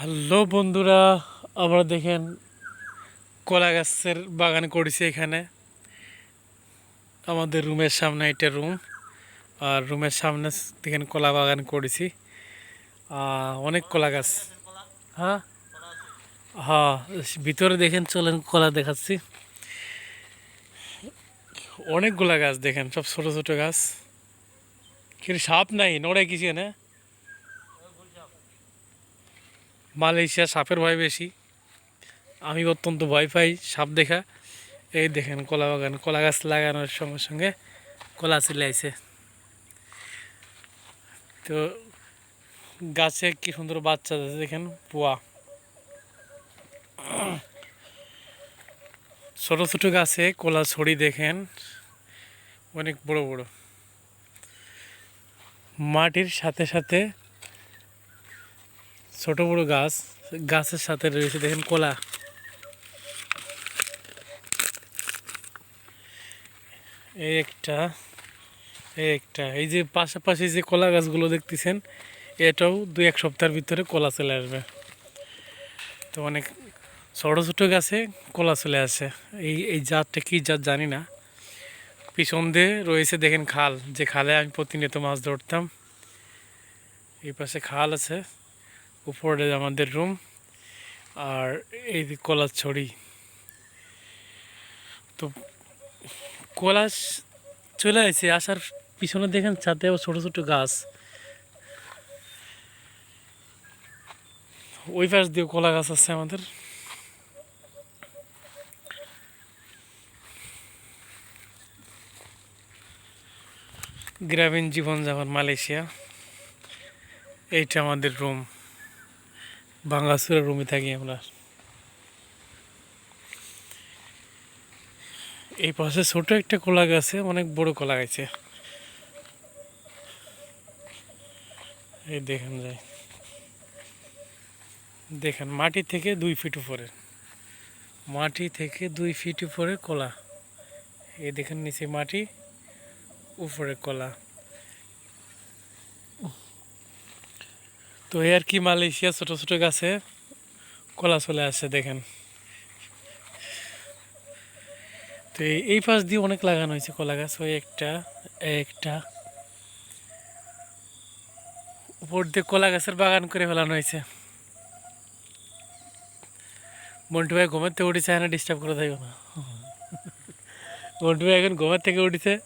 Hello বন্ধুরা আমরা দেখেন কলা গাছের বাগান করেছি এখানে। আমাদের রুমের সামনে এটা রুম, আর রুমের সামনে দেখেন কলা বাগান করেছি। অনেক কলা গাছ হ্যাঁ? হ্যাঁ ভিতরে দেখেন চলেন কলা দেখাচ্ছি। অনেকগুলা গাছ দেখেন, সব ছোট ছোট গাছ। কিন্তু সাপ নাই নড়ে কিছু না। মালয়েশিয়া সাপের ভয় বেশি। আমি অত্যন্ত ভয় পাই সাপ দেখা। এই দেখেন কলা বাগান, কলা গাছ লাগানোর সঙ্গে সঙ্গে কলা চলে তো গাছে কি সুন্দর বাচ্চা আছে দেখেন, পোয়া। ছোটো ছোটো গাছে কলা ছড়ি দেখেন, অনেক বড় বড়। মাটির সাথে সাথে ছোট বড় গাছ, গাছের সাথে রয়েছে দেখেন কলা। এই একটা এই একটা, এই যে পাশাপাশি যে কলা গাছগুলো দেখতেছেন, এটাও দুই এক সপ্তাহের ভিতরে কলা চলে আসবে। তো অনেক ছোট ছোট গাছে কলা চলে আসে। এই এই জাতটা কি জাত জানি না। পিছন দিয়ে রয়েছে দেখেন খাল। যে খালে আমি প্রতিনিয়ত মাছ ধরতাম, এই পাশে খাল আছে। উপরে আমাদের রুম আর এই যে কলার ছড়ি। তো কলা চলে আসছে আসার পিছনে দেখেন ছাদে আবার ছোটো ছোটো গাছ। ওই পাশ দিয়ে কলা গাছ আছে আমাদের। গ্রামীণ জীবনযাপন, মালয়েশিয়া। এইটা আমাদের রুম ভাঙ্গাসুরা রুমে থাকি আমরা। এই পাশে ছোট একটা কলা গাছে অনেক বড় কলা গাছে এই দেখেন যাই। দেখেন, মাটি থেকে দুই ফিট উপরে। মাটি থেকে দুই ফিট উপরে কলা। এই দেখেন নিচে মাটি, উপরে কলা। তো এই আর কি মালয়েশিয়া ছোট ছোট গাছে কলা চলে আসে, দেখেন। তো এই- পাশ দিয়ে অনেক লাগানো হয়েছে কলা গাছ, ওই একটা একটা। উপর দিয়ে কলা গাছের বাগান করে ফেলানো হয়েছে। মন্টু ভাই ঘুমের থেকে উঠেছে না ডিস্টার্ব করে থাকবে না। মন্টু ভাই এখন ঘুমের থেকে উঠেছে।